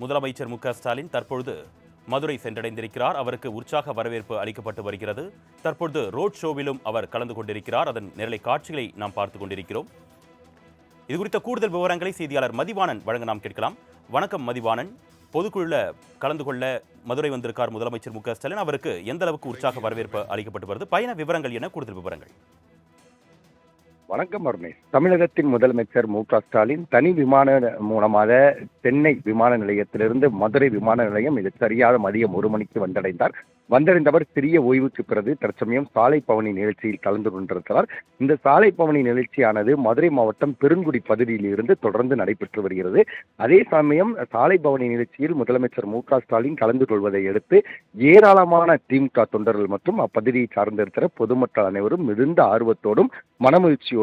முதலமைச்சர் மு ஸ்டாலின் தற்பொழுது மதுரை சென்றடைந்திருக்கிறார். அவருக்கு உற்சாக வரவேற்பு அளிக்கப்பட்டு வருகிறது. தற்பொழுது ரோட் ஷோவிலும் அவர் கலந்து கொண்டிருக்கிறார். அதன் நிரலை காட்சிகளை நாம் பார்த்து கொண்டிருக்கிறோம். இது குறித்த கூடுதல் விவரங்களை செய்தியாளர் மதிவாணன் வழங்க நாம் கேட்கலாம். வணக்கம் மதிவாணன். பொதுக்குழுல கலந்து கொள்ள மதுரை வந்திருக்கார் முதலமைச்சர் மு ஸ்டாலின். அவருக்கு எந்த அளவுக்கு உற்சாக வரவேற்பு அளிக்கப்பட்டு வருது? பயண விவரங்கள் என கூடுதல் விவரங்கள். வணக்கம் அருணேஷ் தமிழகத்தின் முதலமைச்சர் மு க ஸ்டாலின் தனி விமான மூலமாக சென்னை விமான நிலையத்திலிருந்து மதுரை விமான நிலையம் இது சரியாக மதியம் ஒரு மணிக்கு வந்தடைந்தார். வந்தடைந்தவர் சிறிய ஓய்வுக்கு பிறகு தற்சமயம் சாலை பவனி நிகழ்ச்சியில் கலந்து கொண்டிருக்கிறார். இந்த சாலை பவனி நிகழ்ச்சியானது மதுரை மாவட்டம் பெருங்குடி பகுதியில் இருந்து தொடர்ந்து நடைபெற்று வருகிறது. அதே சமயம் சாலை பவனி நிகழ்ச்சியில் முதலமைச்சர் மு ஸ்டாலின் கலந்து கொள்வதை அடுத்து ஏராளமான திமுக தொண்டர்கள் மற்றும் அப்பகுதியை சார்ந்திருக்கிற பொதுமக்கள் அனைவரும் மிகுந்த ஆர்வத்தோடும் மனமகிழ்ச்சியோடும்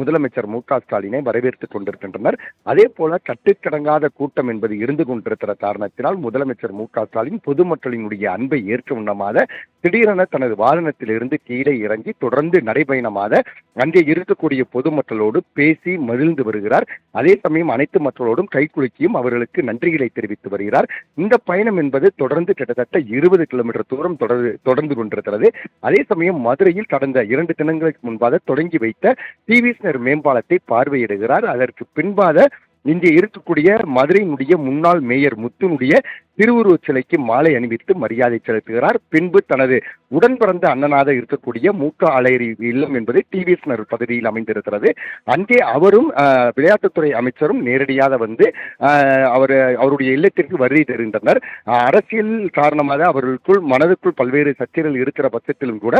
முதலமைச்சர் மு க ஸ்டாலினை வரவேற்றுக் கொண்டிருக்கின்றனர். அதே போல கட்டுக்கடங்காத கூட்டம் என்பது இருந்து கொண்டிருக்கிற காரணத்தினால் முதலமைச்சர் மு க ஸ்டாலின் பொதுமக்களினுடைய அன்பை ஏற்க உண்ணமாக திடீரென தனது வாகனத்திலிருந்து கீழே இறங்கி தொடர்ந்து நடைபயணமாக அங்கே இருக்கக்கூடிய பொதுமக்களோடு பேசி மகிழ்ந்து வருகிறார். அதே சமயம் அனைத்து மக்களோடும் கைக்குலுக்கியும் அவர்களுக்கு நன்றிகளை தெரிவித்து வருகிறார். இந்த பயணம் என்பது தொடர்ந்து கிட்டத்தட்ட இருபது கிலோமீட்டர் தூரம் தொடர்ந்து தொடர்ந்து கொண்டிருக்கிறது. அதே சமயம் மதுரையில் கடந்த இரண்டு தினங்களுக்கு முன்பாக தொடங்கி வைத்த டிவிஸ்னர் மேம்பாலத்தை பார்வையிடுகிறார். அதற்கு பின்பாக இங்கே இருக்கக்கூடிய மதுரையினுடைய முன்னாள் மேயர் முத்துனுடைய திருவுருவச் சிலைக்கு மாலை அணிவித்து மரியாதை செலுத்துகிறார். பின்பு தனது உடன் பிறந்த அண்ணனாக இருக்கக்கூடிய மூக்க அலையரி இல்லம் என்பது டிவிஎஸ் நகர் பகுதியில் அமைந்திருக்கிறது. அங்கே அவரும் விளையாட்டுத்துறை அமைச்சரும் நேரடியாக வந்து அவர் அவருடைய இல்லத்திற்கு வருகை தருகின்றனர். அரசியல் காரணமாக அவர்களுக்குள் மனதுக்குள் பல்வேறு சர்ச்சைகள் இருக்கிற பட்சத்திலும் கூட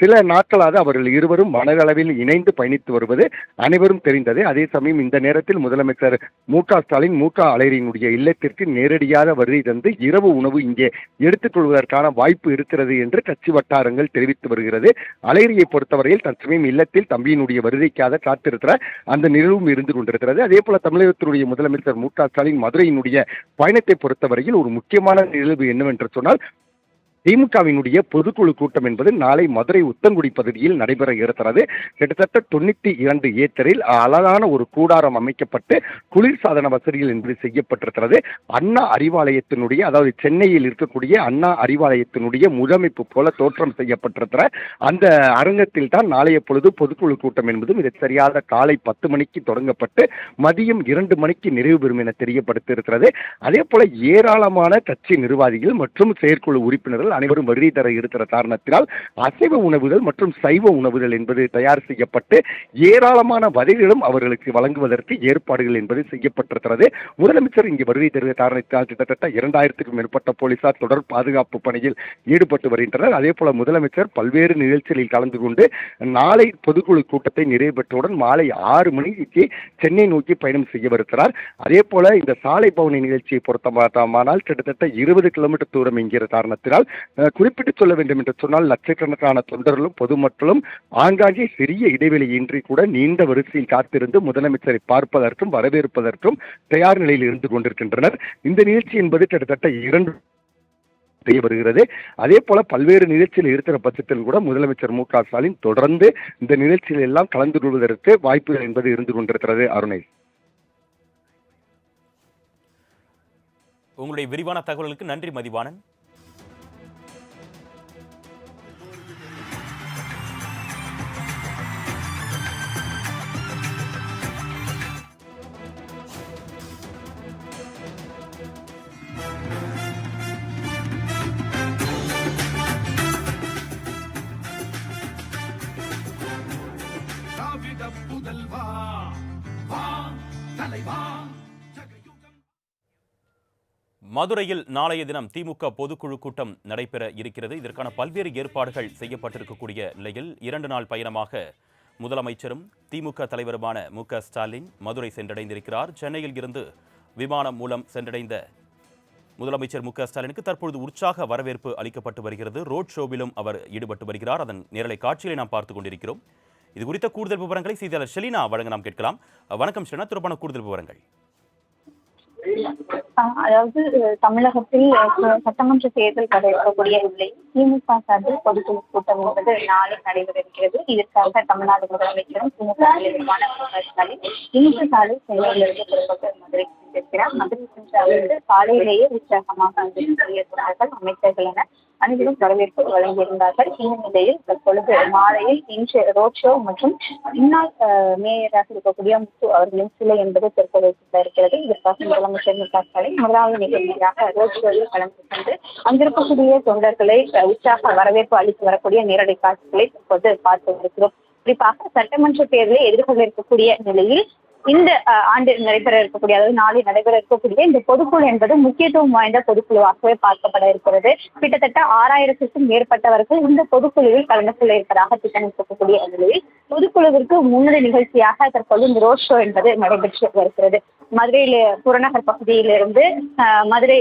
சில நாட்களாக அவர்கள் இருவரும் மனதளவில் இணைந்து பயணித்து வருவது அனைவரும் தெரிந்தது. அதே சமயம் இந்த நேரத்தில் முதலமைச்சர் மு. க. ஸ்டாலின் மு. க. அலையரியினுடைய இல்லத்திற்கு நேரடியாக வருகை தந்து இரவு உணவு இங்கே எடுத்துக் கொள்வதற்கான வாய்ப்பு இருக்கிறது என்று கட்சி வட்டாரங்கள் தெரிவித்து வருகிறது. அலைரியை பொறுத்தவரையில் தற்சமயம் இல்லத்தில் தம்பியினுடைய வருகைக்காக காத்திருக்கிற அந்த நிகழ்வும் இருந்து கொண்டிருக்கிறது. அதே போல தமிழகத்தினுடைய முதலமைச்சர் மு க ஸ்டாலின் மதுரையினுடைய பயணத்தை பொறுத்தவரையில் ஒரு முக்கியமான நிகழ்வு என்னவென்று சொன்னால் திமுகவினுடைய பொதுக்குழு கூட்டம் என்பது நாளை மதுரை உத்தங்குடி பகுதியில் நடைபெற இருக்கிறது. கிட்டத்தட்ட தொண்ணூத்தி இரண்டு ஏக்கரில் அழகான ஒரு கூடாரம் அமைக்கப்பட்டு குளிர்சாதன வசதிகள் என்பது செய்யப்பட்டிருக்கிறது. அண்ணா அறிவாலயத்தினுடைய அதாவது சென்னையில் இருக்கக்கூடிய அண்ணா அறிவாலயத்தினுடைய முழமைப்பு போல தோற்றம் செய்யப்பட்டிருக்கிற அந்த அரங்கத்தில் தான் நாளைய பொழுது பொதுக்குழு கூட்டம் என்பதும் இது சரியாக காலை பத்து மணிக்கு தொடங்கப்பட்டு மதியம் இரண்டு மணிக்கு நிறைவு பெறும் என தெரியப்படுத்தியிருக்கிறது. அதே போல ஏராளமான கட்சி நிர்வாகிகள் மற்றும் செயற்குழு உறுப்பினர்கள் அனைவரும் வருகை தர இருக்கிற காரணத்தினால் அசைவ உணவுகள் மற்றும் சைவ உணவுகள் என்பது தயார் செய்யப்பட்டு ஏராளமான வகைகளும் அவர்களுக்கு வழங்குவதற்கு ஏற்பாடுகள் என்பது செய்யப்பட்டிருக்கிறது. முதலமைச்சர் இங்கு வருகை தருகிற காரணத்தினால் கிட்டத்தட்ட இரண்டாயிரத்துக்கும் மேற்பட்ட போலீசார் தொடர் பாதுகாப்பு பணியில் ஈடுபட்டு வருகின்றனர். அதே போல முதலமைச்சர் பல்வேறு நிகழ்ச்சிகளில் கலந்து கொண்டு நாளை பொதுக்குழு கூட்டத்தை நிறைவு பெற்றவுடன் மாலை ஆறு மணிக்கு சென்னை நோக்கி பயணம் செய்யவிருக்கிறார் அதே போல இந்த சாலை பவனி நிகழ்ச்சியை பொறுத்தமானால் கிட்டத்தட்ட இருபது கிலோமீட்டர் தூரம் என்கிற காரணத்தினால் குறிப்பிட்டு சொல்ல வேண்டும் என்று சொன்னால் லட்சக்கணக்கான தொண்டர்களும் பொதுமக்களும் ஆங்காங்கே சிறிய இடைவெளியின்றி கூட நீண்ட வரிசையில் காத்திருந்து முதலமைச்சரை பார்ப்பதற்கும் வரவேற்பதற்கும் தயார் நிலையில் இருந்து கொண்டிருக்கின்றனர். இந்த நிகழ்ச்சி என்பது கிட்டத்தட்ட இரண்டு செய்ய வருகிறது. அதே போல பல்வேறு நிகழ்ச்சியில் இருக்கிற பட்சத்தில் கூட முதலமைச்சர் மு க ஸ்டாலின் தொடர்ந்து இந்த நிகழ்ச்சியில் எல்லாம் கலந்து கொள்வதற்கு வாய்ப்புகள் என்பது இருந்து கொண்டிருக்கிறது. அருணை. உங்களுடைய விரிவான தகவல்களுக்கு நன்றி மதிவானன் மதுரையில் நாளைய தினம் திமுக பொதுக்குழு கூட்டம் நடைபெற இருக்கிறது. இதற்கான பல்வேறு ஏற்பாடுகள் செய்யப்பட்டிருக்கக்கூடிய நிலையில் இரண்டு நாள் பயணமாக முதலமைச்சரும் திமுக தலைவருமான மு க ஸ்டாலின் மதுரை சென்றடைந்திருக்கிறார். சென்னையில் இருந்து விமானம் மூலம் சென்றடைந்த முதலமைச்சர் மு க ஸ்டாலினுக்கு தற்பொழுது உற்சாக வரவேற்பு அளிக்கப்பட்டு வருகிறது. ரோட் ஷோவிலும் அவர் ஈடுபட்டு வருகிறார். அதன் நேரலை காட்சிகளை நாம் பார்த்துக் கொண்டிருக்கிறோம். இது குறித்த கூடுதல் விவரங்களை செய்தியாளர் ஷெலினா வழங்க நாம் கேட்கலாம். வணக்கம் ஷெலினா. தொடர்பான கூடுதல் விவரங்கள். அதாவது தமிழகத்தில் சட்டமன்ற தேர்தல் வரக்கூடிய நிலை திமுக சார்பில் பொதுக்குழு கூட்டம் என்பது நாளை நடைபெற இருக்கிறது இதற்காக தமிழ்நாடு முதலமைச்சரும் திமுக தலைவருமான ஸ்டாலின் இன்று காலை சென்னையிலிருந்து புறப்பட்டு மதுரை சென்றிருக்கிறார். மதுரை சென்ற அவருக்கு காலையிலேயே உற்சாகமாக அங்கு தொண்டர்கள் அமைச்சர்கள் என அனைவரும் வரவேற்பு வழங்கியிருந்தார்கள். இந்நிலையில் தற்பொழுது மாலையில் இன்று ரோட் ஷோ மற்றும் முன்னாள் மேயராக இருக்கக்கூடிய முத்து அவர்களின் சிலை என்பது திறக்க வைக்கப்பட இருக்கிறது இதற்காக முதலமைச்சர் மு க ஸ்டாலின் முதலாவது நிகழ்ச்சியாக ரோட் ஷோவில் கலந்து கொண்டு அங்கிருக்கக்கூடிய தொண்டர்களை உற்சாக வரவேற்பு அளித்து வரக்கூடிய நேரடி காட்சிகளை தற்போது பார்த்து வருகிறோம். குறிப்பாக சட்டமன்ற தேர்தலை எதிர்கொள்ள இருக்கக்கூடிய நிலையில் இந்த ஆண்டு நடைபெற இருக்கக்கூடிய அதாவது நாளை நடைபெற இருக்கக்கூடிய இந்த பொதுக்குழு என்பது முக்கியத்துவம் வாய்ந்த பொதுக்குழுவாகவே பார்க்கப்பட இருக்கிறது. கிட்டத்தட்ட ஆறாயிரத்திற்கும் மேற்பட்டவர்கள் இந்த பொதுக்குழுவில் கலந்து கொள்ள இருப்பதாக திட்டமிட்டிருக்கக்கூடிய நிலையில் பொதுக்குழுவிற்கு முன்னணி நிகழ்ச்சியாக தற்போது இந்த ரோட் ஷோ என்பது நடைபெற்று வருகிறது. மதுரையில் புறநகர் பகுதியிலிருந்து மதுரை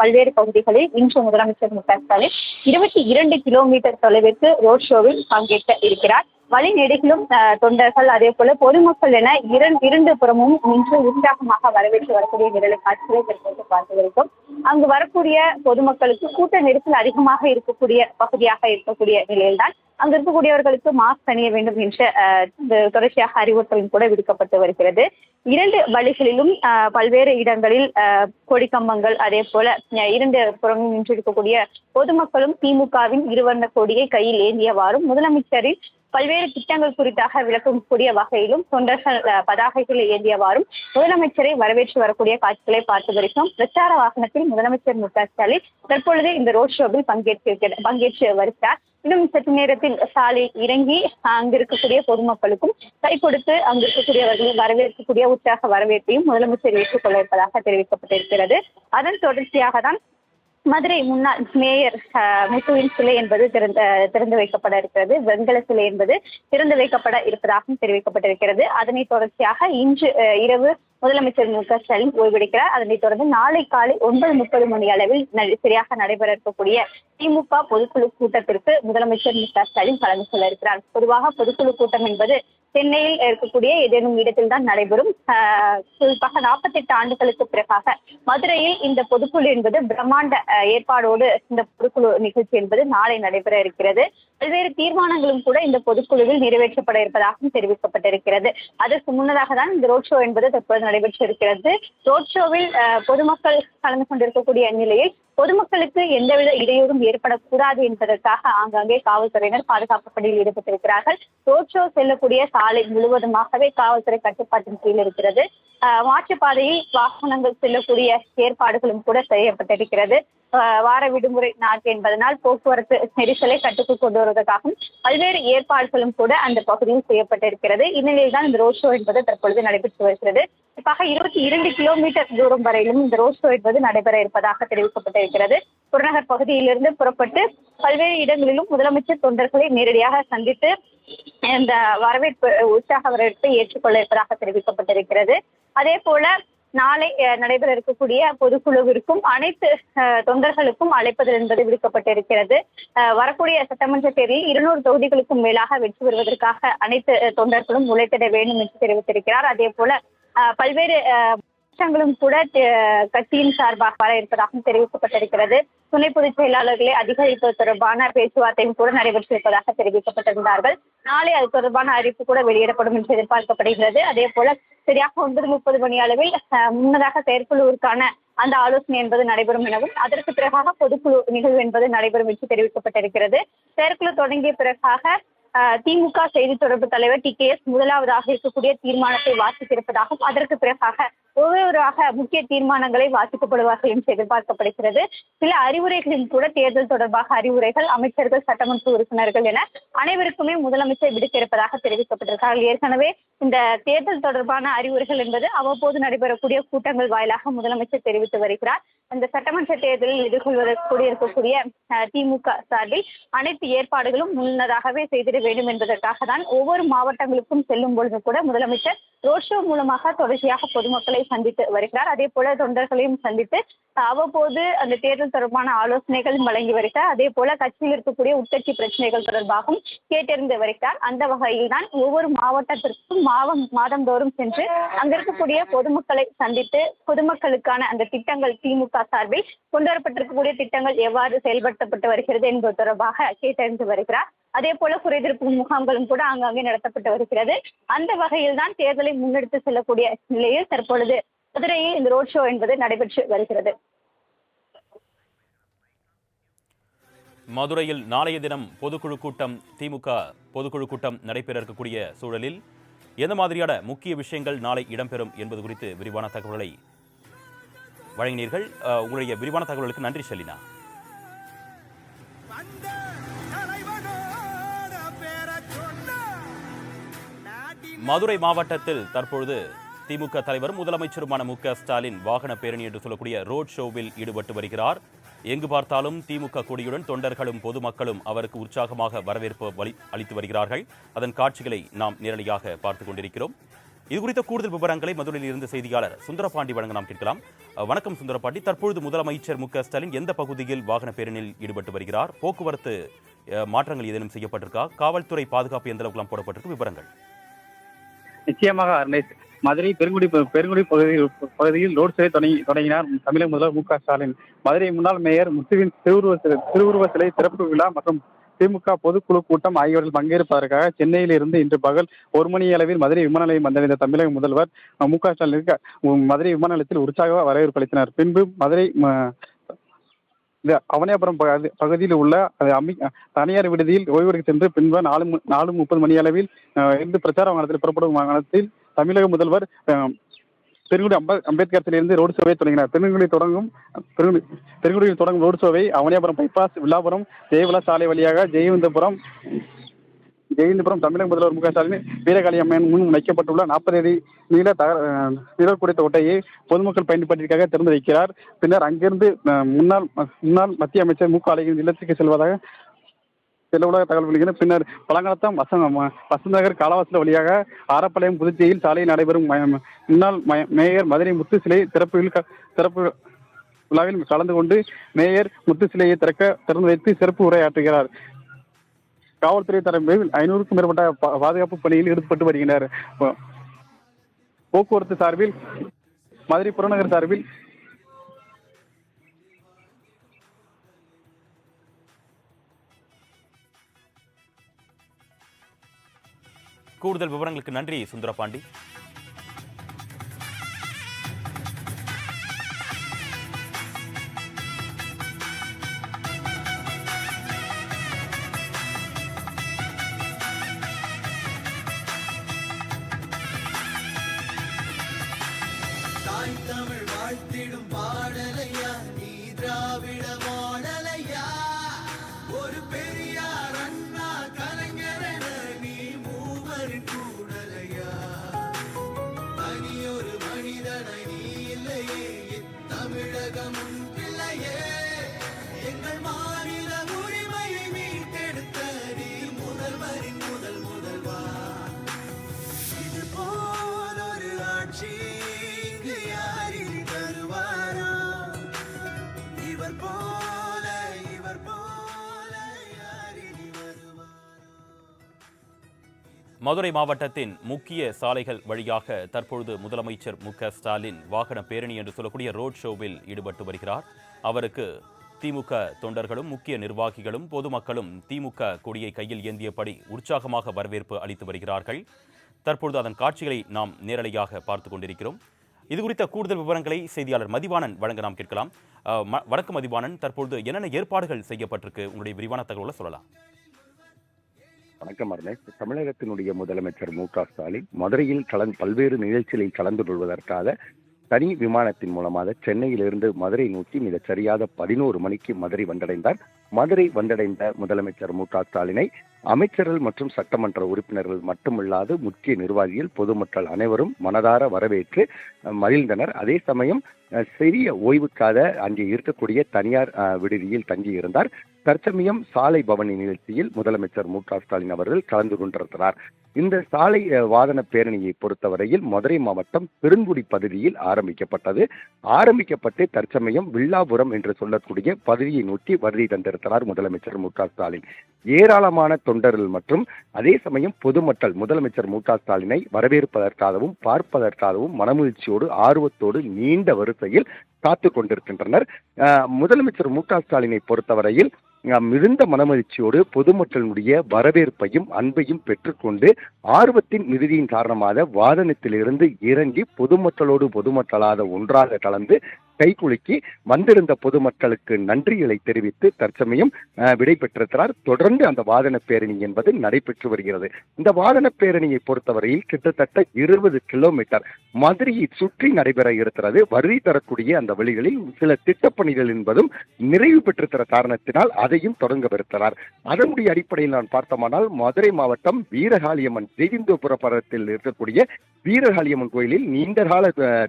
பல்வேறு பகுதிகளில் இன்று முதலமைச்சர் மு க ஸ்டாலின் இருபத்தி இரண்டு கிலோமீட்டர் தொலைவிற்கு ரோட் ஷோவில் பங்கேற்க இருக்கிறார். வழிநெடுகிலும் அஹ், தொண்டர்கள் அதே போல பொதுமக்கள் என இரண்டு இரண்டு புறமும் நின்று உற்சாகமாக வரவேற்று வரக்கூடிய நிரலை காட்சிகளை தற்போது பார்த்து வருகிறோம் அங்கு வரக்கூடிய பொதுமக்களுக்கு கூட்ட நெரிசல் அதிகமாக இருக்கக்கூடிய பகுதியாக இருக்கக்கூடிய நிலையில்தான் அங்கு இருக்கக்கூடியவர்களுக்கு மாஸ்க் அணிய வேண்டும் என்ற அஹ், தொடர்ச்சியாக அறிவுறுத்தலும் கூட விடுக்கப்பட்டு வருகிறது. இரண்டு வழிகளிலும் பல்வேறு இடங்களில் அஹ், கொடிக்கம்பங்கள் அதே போல இரண்டு புறமும் நின்றிருக்கக்கூடிய பொதுமக்களும் திமுகவின் இருவர்ண கொடியை கையில் ஏந்தியவாறும் முதலமைச்சரின் பல்வேறு திட்டங்கள் குறித்தாக விளக்கக்கூடிய வகையிலும் தொண்டர்கள் பதாகைகளை ஏந்தியவாறும் முதலமைச்சரை வரவேற்று வரக்கூடிய காட்சிகளை பார்த்து வருகிறோம். பிரச்சார வாகனத்தில் முதலமைச்சர் மு க ஸ்டாலின் தற்பொழுது இந்த ரோட் ஷோவில் பங்கேற்று பங்கேற்று வருகிறார். இன்னும் சற்று நேரத்தில் சாலை இறங்கி அங்கு இருக்கக்கூடிய பொதுமக்களுக்கும் கை கொடுத்து அங்கு இருக்கக்கூடியவர்களை வரவேற்கக்கூடிய உற்சாக வரவேற்பையும் முதலமைச்சர் ஏற்றுக்கொள்ள இருப்பதாக தெரிவிக்கப்பட்டிருக்கிறது. அதன் தொடர்ச்சியாக தான் மதுரை முன்னாள் மேயர் முத்துவின் சிலை என்பது திறந்த திறந்து வைக்கப்பட இருக்கிறது. வெண்கல சிலை என்பது திறந்து வைக்கப்பட இருப்பதாகவும் தெரிவிக்கப்பட்டிருக்கிறது. அதனைத் தொடர்ச்சியாக இன்று இரவு முதலமைச்சர் மு க ஸ்டாலின் ஓய்வெடுக்கிறார். அதனைத் தொடர்ந்து நாளை காலை ஒன்பது முப்பது மணி அளவில் ந- சரியாக நடைபெற இருக்கக்கூடிய திமுக பொதுக்குழு கூட்டத்திற்கு முதலமைச்சர் மு க ஸ்டாலின் கலந்து கொள்ள இருக்கிறார். பொதுவாக பொதுக்குழு கூட்டம் என்பது சென்னையில் இருக்கக்கூடிய ஏதேனும் இடத்தில் தான் நடைபெறும். ஆஹ் குறிப்பாக நாற்பத்தெட்டு ஆண்டுகளுக்கு பிறகாக மதுரையில் இந்த பொதுக்குழு என்பது பிரம்மாண்ட ஏற்பாடோடு இந்த பொதுக்குழு நிகழ்ச்சி என்பது நாளை நடைபெற இருக்கிறது. பல்வேறு தீர்மானங்களும் கூட இந்த பொதுக்குழுவில் நிறைவேற்றப்பட இருப்பதாகவும் தெரிவிக்கப்பட்டிருக்கிறது. அதற்கு முன்னதாக தான் இந்த ரோட் ஷோ என்பது தற்போது நடைபெற்றிருக்கிறது ரோட் ஷோவில் பொதுமக்கள் கலந்து கொண்டிருக்கக்கூடிய நிலையில் பொதுமக்களுக்கு எந்தவித இடையூறும் ஏற்படக்கூடாது என்பதற்காக ஆங்காங்கே காவல்துறையினர் பாதுகாப்பு பணியில் ஈடுபட்டிருக்கிறார்கள். ரோட் ஷோ செல்லக்கூடிய சாலை முழுவதுமாகவே காவல்துறை கட்டுப்பாட்டின் கீழ் இருக்கிறது. மாற்றுப்பாதையில் வாகனங்கள் செல்லக்கூடிய ஏற்பாடுகளும் கூட செய்யப்பட்டிருக்கிறது. வார விடுமுறை நாட்கள் என்பதனால் போக்குவரத்து நெரிசலை கட்டுக்குள் கொண்டு வருவதற்காகவும் பல்வேறு ஏற்பாடுகளும் கூட அந்த பகுதியில் செய்யப்பட்டிருக்கிறது. இந்நிலையில் தான் இந்த ரோட் ஷோ என்பது தற்பொழுது நடைபெற்று வருகிறது. குறிப்பாக இருபத்தி இரண்டு கிலோமீட்டர் தூரம் வரையிலும் இந்த ரோட் ஷோ என்பது நடைபெற இருப்பதாக தெரிவிக்கப்பட்டிருக்கிறது இருக்கிறது புறநகர் பகுதியிலிருந்து புறப்பட்டு பல்வேறு இடங்களிலும் முதலமைச்சர் தொண்டர்களை நேரடியாக சந்தித்து இந்த வரவேற்பு உற்சாக வரவேற்பை ஏற்றுக்கொள்ள இருப்பதாக தெரிவிக்கப்பட்டிருக்கிறது. அதே போல நாளை நடைபெற இருக்கக்கூடிய பொதுக்குழுவிற்கும் அனைத்து தொண்டர்களுக்கும் அழைப்பது என்பது விடுக்கப்பட்டிருக்கிறது வரக்கூடிய சட்டமன்ற தேர்தலில் இருநூறு தொகுதிகளுக்கும் மேலாக வெற்றி பெறுவதற்காக அனைத்து தொண்டர்களும் உழைத்திட வேண்டும் என்று தெரிவித்திருக்கிறார். அதே போல பல்வேறு மாற்றங்களும் கூட கட்சியின் சார்பாக வர இருப்பதாகவும் தெரிவிக்கப்பட்டிருக்கிறது. துணை பொதுச் செயலாளர்களை அதிகரிப்பது தொடர்பான பேச்சுவார்த்தையும் கூட நடைபெற்றிருப்பதாக தெரிவிக்கப்பட்டிருந்தார்கள். நாளை அது தொடர்பான அறிவிப்பு கூட வெளியிடப்படும் என்று எதிர்பார்க்கப்படுகிறது அதே போல சரியாக ஒன்பது முப்பது மணி அளவில் முன்னதாக செயற்குழுவிற்கான அந்த ஆலோசனை என்பது நடைபெறும் எனவும் அதற்கு பிறகாக பொதுக்குழு நிகழ்வு என்பது நடைபெறும் என்று தெரிவிக்கப்பட்டிருக்கிறது. செயற்குழு தொடங்கிய பிறகாக திமுக செய்தி தொடர்பு தலைவர் டி. கே. எஸ். முதலாவதாக இருக்கக்கூடிய தீர்மானத்தை வாசித்திருப்பதாகவும் அதற்கு பிறகாக ஒவ்வொருவராக முக்கிய தீர்மானங்களை வாசிக்கப்படுவார்கள் என்று எதிர்பார்க்கப்படுகிறது. சில அறிவுரைகளின் கூட தேர்தல் தொடர்பாக அறிவுரைகள் அமைச்சர்கள் சட்டமன்ற உறுப்பினர்கள் என அனைவருக்குமே முதலமைச்சர் விடுக்க இருப்பதாக தெரிவிக்கப்பட்டிருக்கிறார்கள் ஏற்கனவே இந்த தேர்தல் தொடர்பான அறிவுரைகள் என்பது அவ்வப்போது நடைபெறக்கூடிய கூட்டங்கள் வாயிலாக முதலமைச்சர் தெரிவித்து வருகிறார். இந்த சட்டமன்ற தேர்தலில் எதிர்கொள்வதற்கு இருக்கக்கூடிய அஹ், திமுக சார்பில் அனைத்து ஏற்பாடுகளும் முன்னதாகவே செய்திட வேண்டும் என்பதற்காக தான் ஒவ்வொரு மாவட்டங்களுக்கும் செல்லும் பொழுது கூட முதலமைச்சர் ரோட் ஷோ மூலமாக தொடர்ச்சியாக பொதுமக்களை சந்தித்து வருகிறார். அதே போல தொண்டர்களையும் சந்தித்து அவ்வப்போது அந்த தேர்தல் தொடர்பான ஆலோசனைகள் வழங்கி வருகிறார். அதே போல கட்சியில் இருக்கக்கூடிய உட்கட்சி பிரச்சனைகள் தொடர்பாகவும் கேட்டறிந்து வருகிறார். அந்த வகையில் தான் ஒவ்வொரு மாவட்டத்திற்கும் மாவம் மாதந்தோறும் சென்று அங்க இருக்கக்கூடிய பொதுமக்களை சந்தித்து பொதுமக்களுக்கான அந்த திட்டங்கள் திமுக சார்பில் கொண்டு வரப்பட்டிருக்கக்கூடிய திட்டங்கள் எவ்வாறு செயல்படுத்தப்பட்டு வருகிறது என்பது தொடர்பாக கேட்டறிந்து வருகிறார். அதே போல குறைதீர்ப்பு முகாம்களும் கூட ஆங்காங்கே நடத்தப்பட்டு வருகிறது. அந்த வகையில் தான் தேர்தலை முன்னெடுத்து செல்லக்கூடிய நிலையில் தற்பொழுது மதுரையில் இந்த ரோட் ஷோ என்பது நடைபெற்று வருகிறது. மதுரையில் நாளைய தினம் பொதுக்குழு கூட்டம் திமுக பொதுக்குழு கூட்டம் நடைபெற இருக்கக்கூடிய சூழலில் எந்த மாதிரியான முக்கிய விஷயங்கள் நாளை இடம்பெறும் என்பது குறித்து விரிவான தகவல்களை வழங்கினீர்கள். உங்களுடைய விரிவான தகவல்களுக்கு நன்றி செல்லினா மதுரை மாவட்டத்தில் தற்பொழுது திமுக தலைவரும் முதலமைச்சருமான மு க ஸ்டாலின் வாகன பேரணி என்று சொல்லக்கூடிய ரோட் ஷோவில் ஈடுபட்டு வருகிறார். எங்கு பார்த்தாலும் திமுக கொடியுடன் தொண்டர்களும் பொதுமக்களும் அவருக்கு உற்சாகமாக வரவேற்பு அளித்து வருகிறார்கள். அதன் காட்சிகளை நாம் நேரடியாக பார்த்துக் கொண்டிருக்கிறோம். இது குறித்த கூடுதல் விவரங்களை மதுரையில் இருந்து செய்தியாளர் சுந்தரபாண்டி வழங்க நாம் கேட்கலாம். வணக்கம் சுந்தரபாண்டி. தற்பொழுது முதலமைச்சர் மு க ஸ்டாலின் எந்த பகுதியில் வாகன பேரணியில் ஈடுபட்டு வருகிறார்? போக்குவரத்து மாற்றங்கள் ஏதேனும் செய்யப்பட்டிருக்கா? காவல்துறை பாதுகாப்பு எந்த அளவுக்கு போடப்பட்டிருக்கு? விவரங்கள். நிச்சயமாக மதுரை பெருங்குடி பெருங்குடி பகுதியில் பகுதியில் ரோட் ஷோ தொடங்கி தொடங்கினார் தமிழக முதல்வர் மு க ஸ்டாலின். மதுரை முன்னாள் மேயர் முத்துவின் திருவுருவ சிலை திருவுருவ சிலை திறப்பு விழா மற்றும் திமுக பொதுக்குழு கூட்டம் ஆகியவர்கள் பங்கேற்பதற்காக சென்னையில் இருந்து இன்று பகல் ஒரு மணி அளவில் மதுரை விமான நிலையம் வந்தடைந்த தமிழக முதல்வர் மு க ஸ்டாலினுக்கு மதுரை விமான நிலையத்தில் உற்சாக வரவேற்பு அளித்தனர். பின்பு மதுரை இந்த அவனியாபுரம் பகுதி- பகுதியில் உள்ள அமி தனியார் விடுதியில் ஓய்வெடுக்க சென்று பின்பு நாலு நாலு முப்பது மணி அளவில் இருந்து பிரச்சார வாகனத்தில் புறப்படும் வாகனத்தில் தமிழக முதல்வர் அஹ், பெருங்குடி அம்ப அம்பேத்கர் சிலையிலிருந்து ரோடு சோவை தொடங்கினார். பெருங்குடி தொடங்கும் பெருங்குடி பெருங்குடியில் தொடங்கும் ரோடு சோவை அவனியாபுரம் பைபாஸ் வில்லாபுரம் ஜெயவிலா சாலை வழியாக ஜெயவந்தபுரம் ஜெயந்தபுரம் தமிழக முதல்வர் மு க ஸ்டாலின் வீரகாளி அம்மன் முன் வைக்கப்பட்டுள்ள நாற்பது அடி நீள தக நிழல் குறித்த ஒட்டையை பொதுமக்கள் பயன்பாட்டிற்காக திறந்து வைக்கிறார். பின்னர் அங்கிருந்து முன்னாள் முன்னாள் மத்திய அமைச்சர் மு க அழகிரின் இல்லத்துக்கு செல்வதாக செல்ல உலக தகவல் வெளியின பின்னர் பழங்காலத்தம் வசந்த வசந்தகர் நகர் காலவாசல் வழியாக ஆரப்பாளையம் புதுச்சேரியில் சாலையில் நடைபெறும் முன்னாள் மேயர் மதுரை முத்து சிலை திறப்பு திறப்பு விழாவில் கலந்து கொண்டு மேயர் முத்து சிலையை திறக்க திறந்து வைத்து சிறப்பு உரையாற்றுகிறார். காவல்துறை தரப்பில் ஐநூறுக்கும் மேற்பட்ட பாதுகாப்பு பணியில் ஈடுபட்டு வருகின்றனர். போக்குவரத்து சார்பில் மதுரை புறநகர் சார்பில் கூடுதல் விவரங்களுக்கு நன்றி சுந்தரபாண்டி. மதுரை மாவட்டத்தின் முக்கிய சாலைகள் வழியாக தற்பொழுது முதலமைச்சர் மு ஸ்டாலின் வாகன பேரணி என்று சொல்லக்கூடிய ரோட் ஷோவில் ஈடுபட்டு வருகிறார். அவருக்கு திமுக தொண்டர்களும் முக்கிய நிர்வாகிகளும் பொதுமக்களும் திமுக கொடியை கையில் ஏந்தியபடி உற்சாகமாக வரவேற்பு அளித்து வருகிறார்கள். தற்பொழுது அதன் காட்சிகளை நாம் நேரலையாக பார்த்து கொண்டிருக்கிறோம். இது குறித்த கூடுதல் விவரங்களை செய்தியாளர் மதிவாணன் வழங்க நாம் கேட்கலாம். அஹ், மதிவாணன். தற்பொழுது என்னென்ன ஏற்பாடுகள் செய்யப்பட்டிருக்கு? உங்களுடைய விரிவான தகவலை சொல்லலாம். வணக்கம் அருணேஷ் தமிழகத்தினுடைய முதலமைச்சர் மு க ஸ்டாலின் மதுரையில் கலந் பல்வேறு நிகழ்ச்சிகளில் கலந்து கொள்வதற்காக தனி விமானத்தின் மூலமாக சென்னையிலிருந்து மதுரை நோக்கி மிக சரியாக பதினோரு மணிக்கு மதுரை வந்தடைந்தார். மதுரை வந்தடைந்த முதலமைச்சர் மு க ஸ்டாலினை அமைச்சர்கள் மற்றும் சட்டமன்ற உறுப்பினர்கள் மட்டுமில்லாது முக்கிய நிர்வாகிகள் பொதுமக்கள் அனைவரும் மனதார வரவேற்று மகிழ்ந்தனர். அதே சமயம் சிறிய ஓய்வுக்காக அங்கே இருக்கக்கூடிய தனியார் விடுதியில் தங்கியிருந்தார். தற்சமயம் சாலை பவனி நிகழ்ச்சியில் முதலமைச்சர் மு க ஸ்டாலின் அவர்கள் கலந்து கொண்டிருக்கிறார். இந்த சாலை வாகன பேரணியை பொறுத்தவரையில் மதுரை மாவட்டம் பெருங்குடி பகுதியில் ஆரம்பிக்கப்பட்டது. ஆரம்பிக்கப்பட்டு தற்சமயம் வில்லாபுரம் என்று சொல்லக்கூடிய பகுதியை நோக்கி வருகை தந்திருக்கிறார் முதலமைச்சர் மு ஸ்டாலின். ஏராளமான தொண்டர்கள் மற்றும் அதே சமயம் பொதுமக்கள் முதலமைச்சர் மு ஸ்டாலினை வரவேற்பதற்காகவும் பார்ப்பதற்காகவும் மனமகிழ்ச்சியோடு ஆர்வத்தோடு நீண்ட வரிசையில் காத்து கொண்டிருக்கின்றனர். அஹ், முதலமைச்சர் மு ஸ்டாலினை பொறுத்தவரையில் மிகுந்த மனமகிழ்ச்சியோடு பொதுமக்களினுடைய வரவேற்பையும் அன்பையும் பெற்றுக்கொண்டு ஆர்வத்தின் மிகுதியின் காரணமாக வாதனத்திலிருந்து இறங்கி பொதுமக்களோடு பொதுமக்களாக ஒன்றாக கலந்து கைகுலுக்கி வந்திருந்த பொதுமக்களுக்கு நன்றிகளை தெரிவித்து தற்சமயம் விடைபெற்றிருக்கிறார் தொடர்ந்து அந்த வாகன பேரணி என்பது நடைபெற்று வருகிறது. இந்த வாகன பேரணியை பொறுத்தவரையில் கிட்டத்தட்ட இருபது கிலோமீட்டர். மதுரையை சுற்றி நடைபெற இருக்கிறது. வருகை தரக்கூடிய அந்த வழிகளில் சில திட்டப்பணிகள் என்பதும் நிறைவு பெற்றிருக்கிற காரணத்தினால் அதையும் தொடங்கவிருக்கிறார் அதனுடைய அடிப்படையில் நான் பார்த்தோமானால் மதுரை மாவட்டம் வீரகாளியம்மன் ஜெயந்தபுரபுரத்தில் இருக்கக்கூடிய வீரகாளியம்மன் கோயிலில் நீண்டகால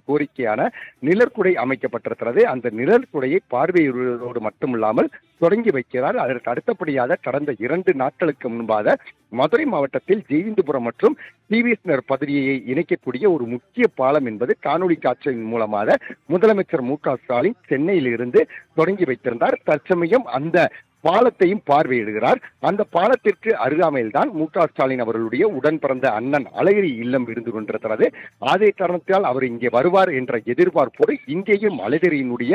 கோரிக்கையான கோரிக்கையான அமைக்கப்பட்ட அமைக்கப்பட்டிருக்கிறது அந்த நிழற்குடையை பார்வையிடுவதோடு மட்டுமில்லாமல் தொடங்கி வைக்கிறார். அதற்கு அடுத்தபடியாக கடந்த இரண்டு நாட்களுக்கு முன்பாக மதுரை மாவட்டத்தில் ஜெயந்தபுரம் மற்றும் டிவிஎஸ் நகர் பகுதியை இணைக்கக்கூடிய ஒரு முக்கிய பாலம் என்பது காணொலி காட்சியின் மூலமாக முதலமைச்சர் மு க ஸ்டாலின் சென்னையிலிருந்து தொடங்கி வைத்திருந்தார். தற்சமயம் அந்த பாலத்தையும் பார்வையிடுகிறார். அந்த பாலத்திற்கு அருகாமையில் தான் மு க ஸ்டாலின் அவர்களுடைய உடன் பிறந்த அண்ணன் அழகிரி இல்லம் இருந்து கொண்டிருக்கிறது. அதே காரணத்தால் அவர் இங்கே வருவார் என்ற எதிர்பார்ப்போடு இங்கேயும் அழகிரியினுடைய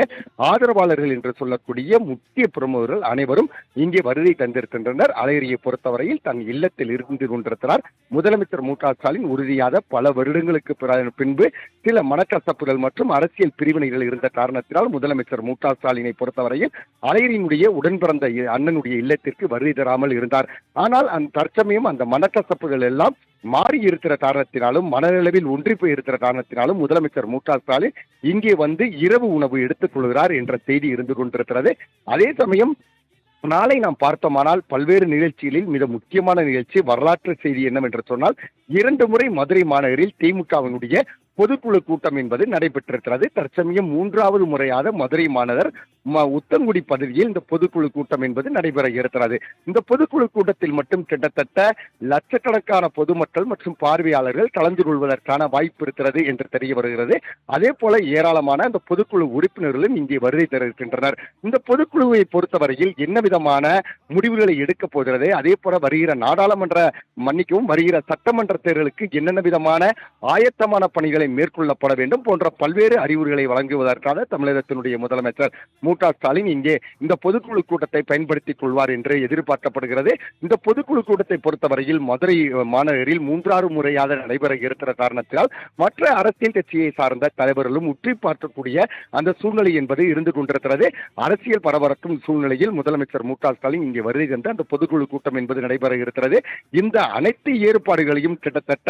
ஆதரவாளர்கள் என்று சொல்லக்கூடிய முக்கிய பிரமுகர்கள் அனைவரும் இங்கே வருகை தந்திருக்கின்றனர். அழகிரியை பொறுத்தவரையில் தன் இல்லத்தில் இருந்து கொண்டிருக்கிறார். முதலமைச்சர் மு க ஸ்டாலின் உறுதியாக பல வருடங்களுக்கு பின்பு சில மனக்கசப்புகள் மற்றும் அரசியல் பிரிவினைகள் இருந்த காரணத்தினால் முதலமைச்சர் மு க ஸ்டாலினை பொறுத்தவரையில் அழகிரியினுடைய உடன் பிறந்த இ- அண்ணனுடைய இல்லத்திற்கு வருகை தராமல் இருந்தார். ஆனால் அந்த தற்சமயம் அந்த மனக்கசப்புகள் எல்லாம் மாறி இருக்கிற காரணத்தினாலும் மனநிலவில் ஒன்றி போய் இருக்கிற காரணத்தினாலும் முதலமைச்சர் மு க ஸ்டாலின் இங்கே வந்து இரவு உணவு எடுத்துக் கொள்கிறார் என்ற செய்தி இருந்து கொண்டிருக்கிறது. அதே சமயம் நாளை நாம் பார்த்தோமானால் பல்வேறு நிகழ்ச்சிகளில் மிக முக்கியமான நிகழ்ச்சி வரலாற்று செய்தி என்னவென்று சொன்னால் இரண்டு முறை மதுரை மாநகரில் திமுகவினுடைய பொதுக்குழு கூட்டம் என்பது நடைபெற்றிருக்கிறது. தற்சமயம் மூன்றாவது முறையாக மதுரை மாநகர் உத்தங்குடி பகுதியில் இந்த பொதுக்குழு கூட்டம் என்பது நடைபெற இருக்கிறது. இந்த பொதுக்குழு கூட்டத்தில் மட்டும் கிட்டத்தட்ட லட்சக்கணக்கான பொதுமக்கள் மற்றும் பார்வையாளர்கள் கலந்து கொள்வதற்கான வாய்ப்பு இருக்கிறது என்று தெரிய வருகிறது. அதே போல ஏராளமான அந்த பொதுக்குழு உறுப்பினர்களும் இங்கே வருகை தருகின்றனர். இந்த பொதுக்குழுவை பொறுத்தவரையில் என்ன விதமான முடிவுகளை எடுக்க போகிறது? அதே போல வருகிற நாடாளுமன்ற மன்னிக்கவும் வருகிற சட்டமன்ற தேர்தலுக்கு என்னென்ன விதமான ஆயத்தமான பணிகளை மேற்கொள்ளப்பட வேண்டும் போன்ற பல்வேறு அறிவுரைகளை வழங்குவதற்காக தமிழகத்தினுடைய முதலமைச்சர் மு. ஸ்டாலின் இங்கே இந்த பொதுக்குழு கூட்டத்தை பயன்படுத்திக் கொள்வார் என்று எதிர்பார்க்கப்படுகிறது. இந்த பொதுக்குழு கூட்டத்தை பொறுத்தவரையில் மதுரை மாநகரில் மூன்றாறு முறையாக நடைபெற இருக்கிற காரணத்தினால் மற்ற அரசியல் கட்சியை சார்ந்த தலைவர்களும் உற்றி பார்க்கக்கூடிய அந்த சூழ்நிலை என்பது இருந்து கொண்டிருக்கிறது. அரசியல் பரபரக்கும் சூழ்நிலையில் முதலமைச்சர் மு ஸ்டாலின் இங்கே வருகை அந்த பொதுக்குழு கூட்டம் என்பது நடைபெற இருக்கிறது. இந்த அனைத்து ஏற்பாடுகளையும் கிட்டத்தட்ட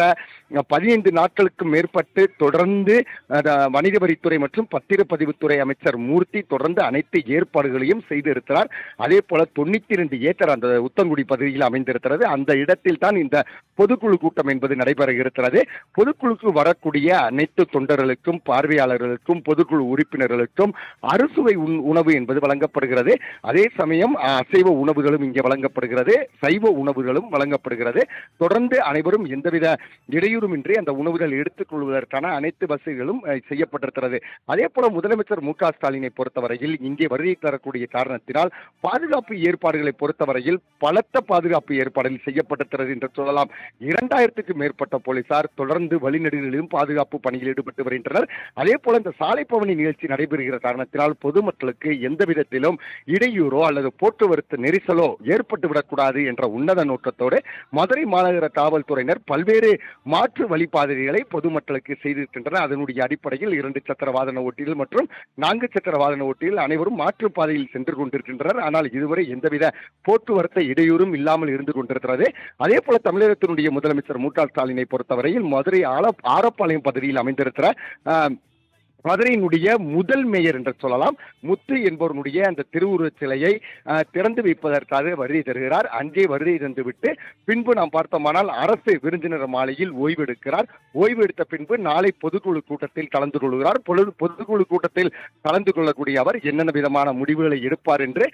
பதினைந்து நாட்களுக்கு மேற்பட்டு தொடர்ந்து அஹ், வணிக வரித்துறை மற்றும் பத்திரப்பதிவுத்துறை அமைச்சர் மூர்த்தி தொடர்ந்து அனைத்து ஏற்பாடுகளையும் செய்திருக்கிறார். அதே போல தொண்ணூத்தி ரெண்டு ஏக்கர் அந்த உத்தங்குடி பகுதியில் அமைந்திருக்கிறது. அந்த இடத்தில் தான் இந்த பொதுக்குழு கூட்டம் என்பது நடைபெற இருக்கிறது பொதுக்குழுக்கு வரக்கூடிய அனைத்து தொண்டர்களுக்கும் பார்வையாளர்களுக்கும் பொதுக்குழு உறுப்பினர்களுக்கும் அறுசுவை உணவு என்பது வழங்கப்படுகிறது. அதே சமயம் அசைவ உணவுகளும் இங்கே வழங்கப்படுகிறது. சைவ உணவுகளும் வழங்கப்படுகிறது. தொடர்ந்து அனைவரும் எந்தவித இடையூறுமின்றி அந்த உணவுகள் எடுத்துக்கொள்வதற்கான அனைத்து வசதிகளும் செய்யப்பட்டிருக்கிறது. அதே போல முதலமைச்சர் மு க ஸ்டாலினை பொறுத்தவரையில் இங்கே வருகை தரக்கூடிய காரணத்தினால் பாதுகாப்பு ஏற்பாடுகளை பொறுத்தவரையில் பலத்த பாதுகாப்பு ஏற்பாடுகள் செய்யப்பட்டிருக்கிறது என்று சொல்லலாம். இரண்டாயிரத்துக்கு மேற்பட்ட போலீசார் தொடர்ந்து வழிநெடுகளிலும் பாதுகாப்பு பணியில் ஈடுபட்டு வருகின்றனர். அதே போல இந்த சாலை பவனி நிகழ்ச்சி நடைபெறுகிற காரணத்தினால் பொதுமக்களுக்கு எந்த விதத்திலும் இடையூறோ அல்லது போக்குவரத்து நெரிசலோ ஏற்பட்டுவிடக்கூடாது என்ற உன்னத நோக்கத்தோடு மதுரை மாநகர காவல்துறையினர் பல்வேறு மாற்று வழிபாதைகளை பொதுமக்களுக்கு செய்திருக்கின்றனர். அதனுடைய அடிப்படையில் இரண்டு சக்கர வாகன ஓட்டிகள் மற்றும் நான்கு சக்கர வாகன ஓட்டிகள் அனைவரும் மாற்று பாதையில் சென்று கொண்டிருக்கின்றனர். ஆனால் இதுவரை எந்தவித போக்குவரத்து இடையூறும் இல்லாமல் இருந்து கொண்டிருக்கிறது. அதே போல தமிழகத்தினுடைய முதலமைச்சர் மு க ஸ்டாலினை பொறுத்தவரையில் மதுரை ஆல ஆரப்பாளையம் பகுதியில் அமைந்திருக்கிற ஆஹ், மதுரையினுடைய முதல் மேயர் என்று சொல்லலாம். முத்து என்பவருடைய அந்த திருவுருவச் சிலையை திறந்து வைப்பதற்காக வருகை தருகிறார். அங்கே வருகை தந்துவிட்டு பின்பு நாம் பார்த்தோமானால் அரசு விருந்தினர் மாலையில் ஓய்வெடுக்கிறார். ஓய்வெடுத்த பின்பு நாளை பொதுக்குழு கூட்டத்தில் கலந்து கொள்கிறார். பொதுக்குழு கூட்டத்தில் கலந்து கொள்ளக்கூடிய அவர் என்னென்ன விதமான முடிவுகளை எடுப்பார் என்று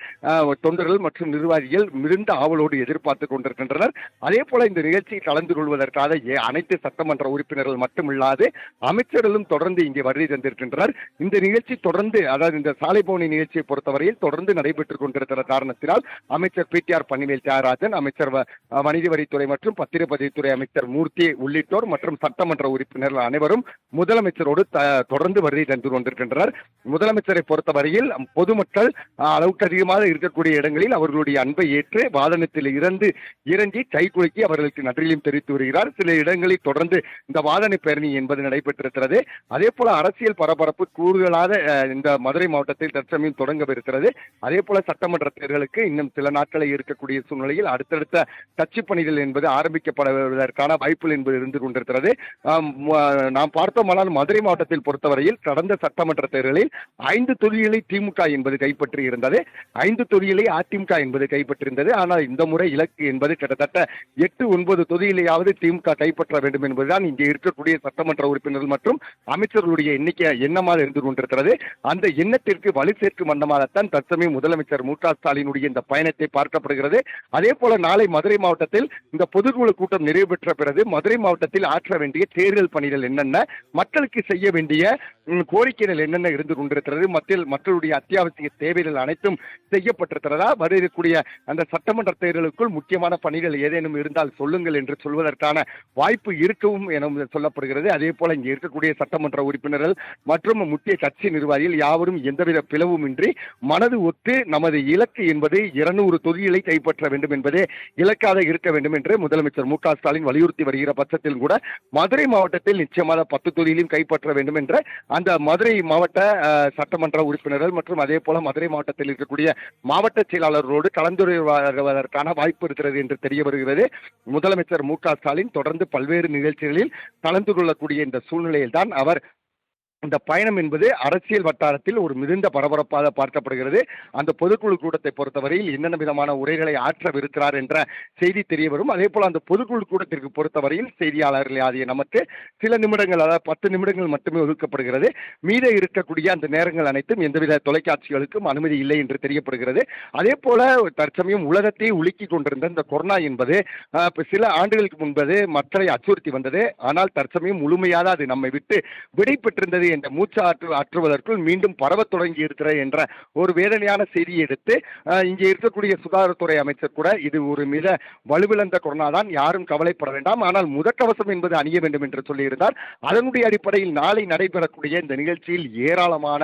தொண்டர்கள் மற்றும் நிர்வாகிகள் மிகுந்த ஆவலோடு எதிர்பார்த்து கொண்டிருக்கின்றனர். அதே போல இந்த நிகழ்ச்சியில் கலந்து கொள்வதற்காக ஏ- அனைத்து சட்டமன்ற உறுப்பினர்கள் மட்டுமில்லாது அமைச்சர்களும் தொடர்ந்து இங்கே வருகை தந்திருக்கின்றனர் இந்த நிகழ்ச்சி தொடர்ந்து அதாவது இந்த சாலை பவனி நிகழ்ச்சியை பொறுத்தவரையில் தொடர்ந்து நடைபெற்றுக் கொண்டிருக்கிற காரணத்தினால் அமைச்சர் P T R Palanivel Thiagarajan அமைச்சர் வ- வணிக வரித்துறை மற்றும் பத்திரப்பதிவுத்துறை அமைச்சர் மூர்த்தி உள்ளிட்டோர் மற்றும் சட்டமன்ற உறுப்பினர்கள் அனைவரும் முதலமைச்சரோடு தொடர்ந்து வருகை தந்து கொண்டிருக்கின்றனர் முதலமைச்சரை பொறுத்தவரையில் பொதுமக்கள் அளவுக்கு அதிகமாக இருக்கக்கூடிய இடங்களில் அவர்களுடைய அன்பை ஏற்று வாதனத்தில் இறந்து இறங்கி கை குலுக்கி அவர்களுக்கு நன்றியும் தெரிவித்து வருகிறார். சில இடங்களில் தொடர்ந்து இந்த வாதனை பேரணி என்பது நடைபெற்றிருக்கிறது. அதே போல அரசியல் பரபரப்பு கூடுதலாக இந்த மதுரை மாவட்டத்தில் தற்சமயம் தொடங்கவிருக்கிறது. அதே போல சட்டமன்ற தேர்தலுக்கு இன்னும் சில நாட்களில் இருக்கக்கூடிய சூழ்நிலையில் அடுத்தடுத்த கட்சி பணிகள் என்பது ஆரம்பிக்கப்படுவதற்கான வாய்ப்புகள் என்பது இருந்து கொண்டிருக்கிறது. நாம் பார்த்தோமானால் மதுரை மாவட்டத்தில் பொறுத்தவரையில் கடந்த சட்டமன்ற தேர்தலில் ஐந்து தொகுதிகளை திமுக என்பது கைப்பற்றி இருந்தது. ஐந்து தொகுதிகளை அதிமுக என்பது கைப்பற்றியிருந்தது ஆனால் இந்த முறை இலக்கு என்பது கிட்டத்தட்ட எட்டு ஒன்பது தொகுதியிலேயாவது திமுக கைப்பற்ற வேண்டும் என்பதுதான் இங்கே இருக்கக்கூடிய சட்டமன்ற உறுப்பினர்கள் மற்றும் அமைச்சர்களுடைய எண்ணிக்கை எண்ணமாக இருந்து கொண்டிருக்கிறது அந்த எண்ணத்திற்கு வலு சேர்க்கும் வண்ணமாகத்தான் தற்சமயம் முதலமைச்சர் மு க ஸ்டாலினுடைய இந்த பயணத்தை பார்க்கப்படுகிறது. அதே போல நாளை மதுரை மாவட்டத்தில் இந்த பொதுக்குழு கூட்டம் நிறைவு பெற்ற பிறகு மதுரை மாவட்டத்தில் ஆற்ற வேண்டிய தேர்தல் பணிகள் என்னென்ன மக்களுக்கு செய்ய வேண்டிய கோரிக்கைகள் என்னென்ன இருந்து கொண்டிருக்கிறது மத்தியில் மக்களுடைய அத்தியாவசிய தேவைகள் அனைத்தும் செய்யப்பட்டிருக்கிறதா? வரக்கூடிய அந்த சட்டமன்ற தேர்தலுக்குள் முக்கியமான பணிகள் ஏதேனும் இருந்தால் சொல்லுங்கள் என்று சொல்வதற்கான வாய்ப்பு இருக்கவும் என சொல்லப்படுகிறது. அதே போல இங்கே இருக்கக்கூடிய சட்டமன்ற உறுப்பினர்கள் மற்றும் முக்கிய கட்சி நிர்வாகிகள் யாவரும் எந்தவித பிளவுமின்றி மனது ஒத்து நமது இலக்கு என்பது இருநூறு தொகுதிகளை கைப்பற்ற வேண்டும் என்பதே இலக்காக இருக்க வேண்டும் என்று முதலமைச்சர் மு ஸ்டாலின் வலியுறுத்தி வருகிற பட்சத்தில் கூட மதுரை மாவட்டத்தில் நிச்சயமாக பத்து தொகுதியிலும் கைப்பற்ற வேண்டும் என்ற அந்த மதுரை மாவட்ட சட்டமன்ற உறுப்பினர்கள் மற்றும் அதே போல மதுரை மாவட்டத்தில் இருக்கக்கூடிய மாவட்ட செயலாளர்களோடு கலந்துரையாடுவதற்கான வாய்ப்பு இருக்கிறது என்று தெரிய வருகிறது. முதலமைச்சர் மு க ஸ்டாலின் தொடர்ந்து பல்வேறு நிகழ்ச்சிகளில் கலந்து கொள்ளக்கூடிய இந்த சூழ்நிலையில் தான் அவர் இந்த பயணம் என்பது அரசியல் வட்டாரத்தில் ஒரு மிகுந்த பரபரப்பாக பார்க்கப்படுகிறது. அந்த பொதுக்குழு கூட்டத்தை பொறுத்தவரையில் என்னென்ன விதமான உரைகளை ஆற்றவிருக்கிறார் என்ற செய்தி தெரிய வரும் அதே போல அந்த பொதுக்குழு கூட்டத்திற்கு பொறுத்தவரையில் செய்தியாளர்கள் ஆகிய நமக்கு சில நிமிடங்கள் அதாவது பத்து நிமிடங்கள் மட்டுமே ஒதுக்கப்படுகிறது. மீத இருக்கக்கூடிய அந்த நேரங்கள் அனைத்தும் எந்தவித தொலைக்காட்சிகளுக்கும் அனுமதி இல்லை என்று தெரியப்படுகிறது. அதே போல தற்சமயம் உலகத்தையே உலுக்கி கொண்டிருந்த இந்த கொரோனா என்பது சில ஆண்டுகளுக்கு முன்பது மக்களை அச்சுறுத்தி வந்தது. ஆனால் தற்சமயம் முழுமையாக அது நம்மை விட்டு விடை பெற்றிருந்தது என்ற மூச்சு ஆற்று ஆற்றுவதற்குள் மீண்டும் பரவத் தொடங்கி இருக்கிற என்ற ஒரு வேதனையான செய்தியை எடுத்து இங்கே இருக்கக்கூடிய சுகாதாரத்துறை அமைச்சர் கூட இது ஒரு மிக வலுவிழந்த கொரோனா தான் யாரும் கவலைப்பட வேண்டாம். ஆனால் முதற்கவசம் என்பது அணிய வேண்டும் என்று சொல்லியிருந்தார். அதனுடைய அடிப்படையில் நாளை நடைபெறக்கூடிய இந்த நிகழ்ச்சியில் ஏராளமான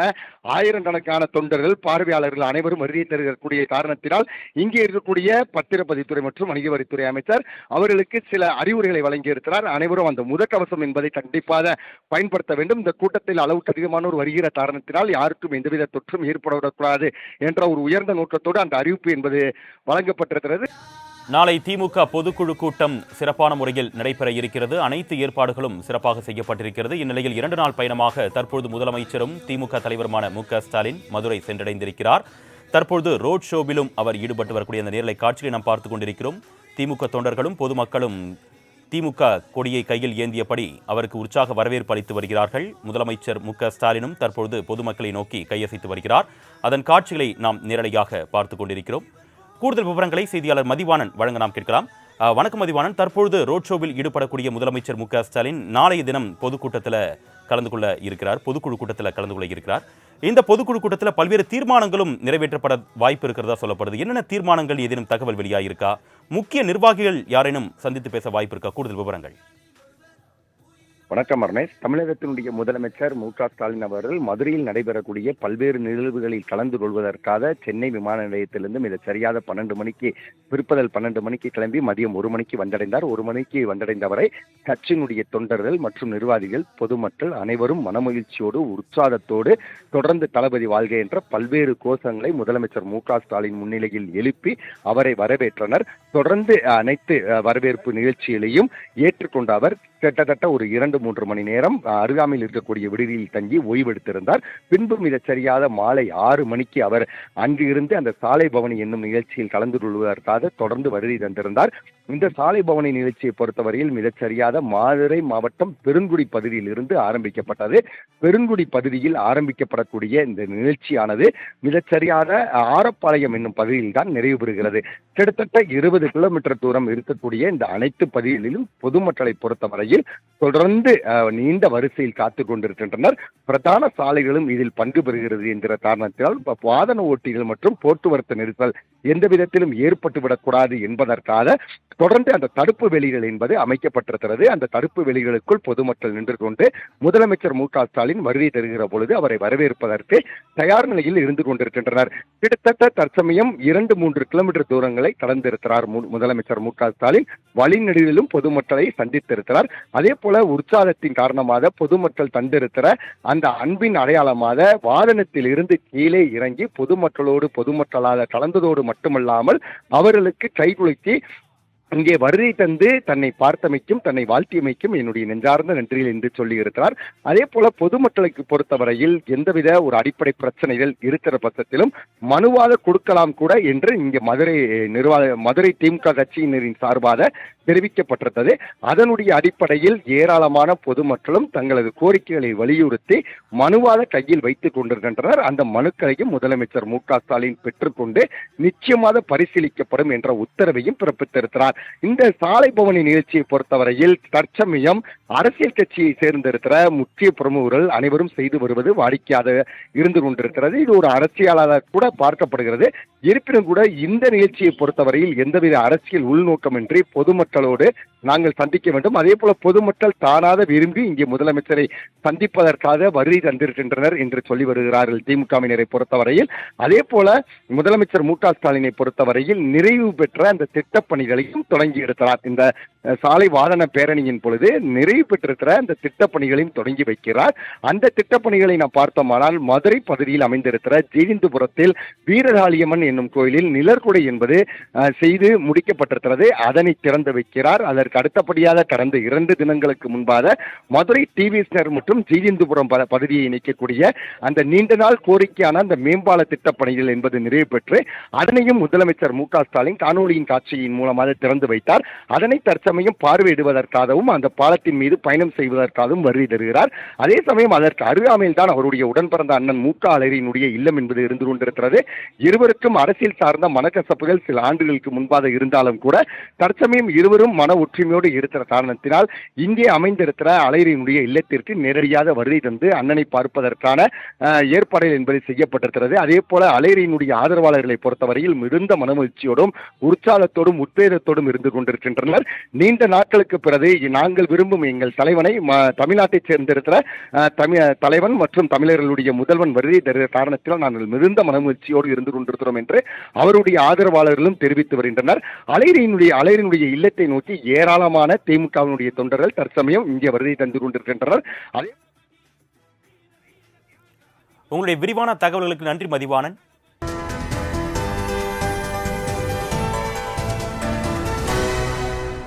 ஆயிரக்கணக்கான தொண்டர்கள் பார்வையாளர்கள் அனைவரும் வருகை தருகக்கூடிய காரணத்தினால் இங்கே இருக்கக்கூடிய பத்திரப்பதித்துறை மற்றும் வணிக வரித்துறை அமைச்சர் அவர்களுக்கு சில அறிவுரைகளை வழங்கியிருக்கிறார். அனைவரும் அந்த முதற்கவசம் என்பதை கண்டிப்பாக பயன்படுத்த வேண்டும். இந்த கூட்டத்தில் அளவுக்கு அதிகமானோர் வருகிற காரணத்தினால் யாருக்கும் எந்தவித தொற்றும் ஏற்படக்கூடாது என்ற ஒரு உயர்ந்த நோக்கத்தோடு அந்த அறிவிப்பு என்பது வழங்கப்பட்டிருக்கிறது. நாளை திமுக பொதுக்குழு கூட்டம் சிறப்பான முறையில் நடைபெற இருக்கிறது. அனைத்து ஏற்பாடுகளும் சிறப்பாக செய்யப்பட்டிருக்கிறது. இந்நிலையில் இரண்டு நாள் பயணமாக தற்பொழுது முதலமைச்சரும் திமுக தலைவருமான மு ஸ்டாலின் மதுரை சென்றடைந்திருக்கிறார். தற்பொழுது ரோட் ஷோவிலும் அவர் ஈடுபட்டு வரக்கூடிய அந்த நேரலை காட்சியை நாம் பார்த்து கொண்டிருக்கிறோம். திமுக தொண்டர்களும் பொதுமக்களும் திமுக கொடியை கையில் ஏந்தியபடி அவருக்கு உற்சாக வரவேற்பு அளித்து வருகிறார்கள். முதலமைச்சர் மு ஸ்டாலினும் தற்பொழுது பொதுமக்களை நோக்கி கையசைத்து வருகிறார். அதன் காட்சிகளை நாம் நேரடியாக பார்த்து கொண்டிருக்கிறோம். கூடுதல் விவரங்களை செய்தியாளர் மதிவாணன் வழங்க நாம் கேட்கலாம். வணக்கம் மதிவாணன். தற்பொழுது ரோட் ஷோவில் ஈடுபடக்கூடிய முதலமைச்சர் மு ஸ்டாலின் நாளைய தினம் பொதுக்கூட்டத்தில் கலந்து கொள்ள இருக்கிறார். பொதுக்குழு கூட்டத்தில் கலந்து கொள்ள இருக்கிறார். இந்த பொதுக்குழு கூட்டத்தில் பல்வேறு தீர்மானங்களும் நிறைவேற்றப்பட வாய்ப்பு இருக்கிறதா சொல்லப்படுது. என்னென்ன தீர்மானங்கள் ஏதேனும் தகவல் வெளியாயிருக்கா? முக்கிய நிர்வாகிகள் யாரேனும் சந்தித்து பேச வாய்ப்பு இருக்கா? கூடுதல் விவரங்கள். வணக்கம் அர்ணேஷ். தமிழகத்தினுடைய முதலமைச்சர் மு க ஸ்டாலின் அவர்கள் மதுரையில் நடைபெறக்கூடிய பல்வேறு நிகழ்வுகளில் கலந்து கொள்வதற்காக சென்னை விமான நிலையத்திலிருந்து மிக சரியாக பன்னெண்டு மணிக்கு பிற்பகல் பன்னெண்டு மணிக்கு கிளம்பி மதியம் ஒரு மணிக்கு வந்தடைந்தார். ஒரு மணிக்கு வந்தடைந்தவரை கட்சியினுடைய தொண்டர்கள் மற்றும் நிர்வாகிகள் பொதுமக்கள் அனைவரும் மனமகிழ்ச்சியோடு உற்சாகத்தோடு தொடர்ந்து தளபதி வாழ்க என்ற பல்வேறு கோஷங்களை முதலமைச்சர் மு க ஸ்டாலின் முன்னிலையில் எழுப்பி அவரை வரவேற்றனர். தொடர்ந்து அனைத்து வரவேற்பு நிகழ்ச்சிகளையும் ஏற்றுக்கொண்ட அவர் கிட்டத்தட்ட ஒரு இரண்டு இரண்டு மூன்று மணி நேரம் அருகாமையில் இருக்கக்கூடிய விடுதியில் தங்கி ஓய்வெடுத்திருந்தார். பின்பு மிகச் சரியாக மாலை ஆறு மணிக்கு அவர் அங்கு இருந்து அந்த சாலை பவனி என்னும் நிகழ்ச்சியில் கலந்து கொள்வதற்காக தொடர்ந்து வருகை தந்திருந்தார். இந்த சாலை பவனி நிகழ்ச்சியை பொறுத்தவரையில் மிகச் சரியாக மதுரை மாவட்டம் பெருங்குடி பகுதியில் இருந்து ஆரம்பிக்கப்பட்டது. பெருங்குடி பகுதியில் ஆரம்பிக்கப்படக்கூடிய இந்த நிகழ்ச்சியானது மிகச் சரியாக ஆரப்பாளையம் என்னும் பகுதியில் தான் நிறைவு பெறுகிறது. கிட்டத்தட்ட இருபது கிலோமீட்டர் தூரம் இருக்கக்கூடிய இந்த அனைத்து பகுதிகளிலும் பொதுமக்களை பொறுத்தவரையில் தொடர்ந்து அஹ், நீண்ட வரிசையில் காத்து கொண்டிருக்கின்றனர். பிரதான சாலைகளும் இதில் பங்கு பெறுகிறது என்கிற காரணத்தினால் ப- வாகன ஓட்டிகள் மற்றும் போக்குவரத்து நெரிசல் எந்த விதத்திலும் ஏற்பட்டுவிடக்கூடாது என்பதற்காக தொடர்ந்து அந்த தடுப்பு வெளிகள் என்பது அமைக்கப்பட்டிருக்கிறது. அந்த தடுப்பு வெளிகளுக்குள் பொதுமக்கள் நின்று கொண்டு முதலமைச்சர் மு க ஸ்டாலின் வருகை தருகிற பொழுது அவரை வரவேற்பதற்கு தயார் நிலையில் இருந்து கொண்டிருக்கின்றனர். கிட்டத்தட்ட தற்சமயம் இரண்டு மூன்று கிலோமீட்டர் தூரங்களை கடந்திருக்கிறார் முதலமைச்சர் மு க ஸ்டாலின். வழிநெடுகிலும் பொதுமக்களை சந்தித்திருக்கிறார். அதே போல உற்சாகத்தின் காரணமாக பொதுமக்கள் தந்திருக்கிற அந்த அன்பின் அடையாளமாக வாகனத்தில் இருந்து கீழே இறங்கி பொதுமக்களோடு பொதுமக்களாக கலந்ததோடு மட்டுமல்லாமல் அவர்களுக்கு கைகுலுக்கி இங்கே வருகை தந்து தன்னை பார்த்தமைக்கும் தன்னை வாழ்த்தியமைக்கும் என்னுடைய நெஞ்சார்ந்த நன்றிகள் என்று சொல்லியிருக்கிறார் அதே போல பொதுமக்களுக்கு பொறுத்தவரையில் எந்தவித ஒரு அடிப்படை பிரச்சனைகள் இருக்கிற பட்சத்திலும் மனுவாக கொடுக்கலாம் கூட என்று இங்கே மதுரை நிர்வாக மதுரை திமுக கட்சியினரின் சார்பாக தெரிவிக்கப்பட்டிருந்தது. அதனுடைய அடிப்படையில் ஏராளமான பொதுமக்களும் தங்களது கோரிக்கைகளை வலியுறுத்தி மனுவாக கையில் வைத்துக் கொண்டிருக்கின்றனர். அந்த மனுக்களையும் முதலமைச்சர் மு க ஸ்டாலின் பெற்றுக்கொண்டு நிச்சயமாக பரிசீலிக்கப்படும் என்ற உத்தரவையும் பிறப்பித்திருக்கிறார். இந்த சாலை பவனி நிகழ்ச்சியை பொறுத்தவரையில் தற்சமயம் அரசியல் கட்சியை சேர்ந்திருக்கிற முக்கிய பிரமுகர்கள் அனைவரும் செய்து வருவது வாடிக்கையாக இருந்து கொண்டிருக்கிறது. இது ஒரு அரசியலாளர் கூட பார்க்கப்படுகிறது. இருப்பினும் கூட இந்த நிகழ்ச்சியை பொறுத்தவரையில் எந்தவித அரசியல் உள்நோக்கமின்றி பொதுமக்களோடு நாங்கள் சந்திக்க வேண்டும். அதே போல பொதுமக்கள் தானாக விரும்பி இங்கே முதலமைச்சரை சந்திப்பதற்காக வருகை தந்திருக்கின்றனர் என்று சொல்லி வருகிறார்கள் திமுகவினரை பொறுத்தவரையில். அதே போல முதலமைச்சர் மு க ஸ்டாலினை பொறுத்தவரையில் நிறைவு பெற்ற அந்த திட்டப்பணிகளையும் தொடங்கி இருக்கிறார். இந்த சாலை வாகன பேரணியின் பொழுது நிறைவு பெற்றிருக்கிற அந்த திட்டப்பணிகளையும் தொடங்கி வைக்கிறார். அந்த திட்டப்பணிகளை நாம் பார்த்தோமானால் மதுரை பகுதியில் அமைந்திருக்கிற ஜெயிந்துபுரத்தில் வீரகாளியம்மன் என்னும் கோயிலில் நிழற்குடை என்பது செய்து முடிக்கப்பட்டிருக்கிறது. அதனை திறந்து வைக்கிறார். அதற்கு அடுத்தபடியாக கடந்த இரண்டு தினங்களுக்கு முன்பாக மதுரை டிவிஎஸ்னர் மற்றும் ஜெயந்திபுரம் பகுதியை இணைக்கக்கூடிய அந்த நீண்ட நாள் கோரிக்கையான அந்த மேம்பால திட்டப்பணிகள் என்பது நிறைவு பெற்று அதனையும் முதலமைச்சர் மு க ஸ்டாலின் காணொலியின் காட்சியின் மூலமாக திறந்து வைத்தார். அதனை தற்சமயம் பார்வையிடுவதற்காகவும் அந்த பாலத்தின் மீது பயணம் செய்வதற்காகவும் வருகை தருகிறார். அதே சமயம் அதற்கு அருகாமையில் தான் அவருடைய உடன் பிறந்த அண்ணன் மூக்க அலரியினுடைய இல்லம் என்பது இருந்து கொண்டிருக்கிறது. இருவருக்கும் அரசியல் சார்ந்த மனக்கசப்புகள் சில ஆண்டுகளுக்கு முன்பாக இருந்தாலும் கூட தற்சமயம் இருவரும் மன ஒற்றுமையோடு இருக்கிற காரணத்தினால் இங்கே அமைந்திருக்கிற அலையரினுடைய இல்லத்திற்கு நேரடியாக வருகை தந்து அண்ணனை பார்ப்பதற்கான ஏற்பாடுகள் என்பது செய்யப்பட்டிருக்கிறது. அதே போல அலைரியினுடைய ஆதரவாளர்களை பொறுத்தவரையில் மிகுந்த மனமகிழ்ச்சியோடும் உற்சாகத்தோடும் உத்வேகத்தோடும் இருந்து கொண்டிருக்கின்றனர். நீண்ட நாட்களுக்கு பிறகு நாங்கள் விரும்பும் எங்கள் தலைவனை தமிழ்நாட்டைச் சேர்ந்திருக்கிற அஹ், தலைவன் மற்றும் தமிழர்களுடைய முதல்வன் வருகை தருகிற காரணத்தில் நாங்கள் மிகுந்த மனமுயற்சியோடு இருந்து கொண்டிருக்கிறோம் என்று அவருடைய ஆதரவாளர்களும் தெரிவித்து வருகின்றனர். அலையரியினுடைய அலையரினுடைய இல்லத்தை நோக்கி ஏராளமான திமுகவினுடைய தொண்டர்கள் தற்சமயம் இங்கே வருகை தந்து கொண்டிருக்கின்றனர். அதே உங்களுடைய விரிவான தகவல்களுக்கு நன்றி மதிவானன்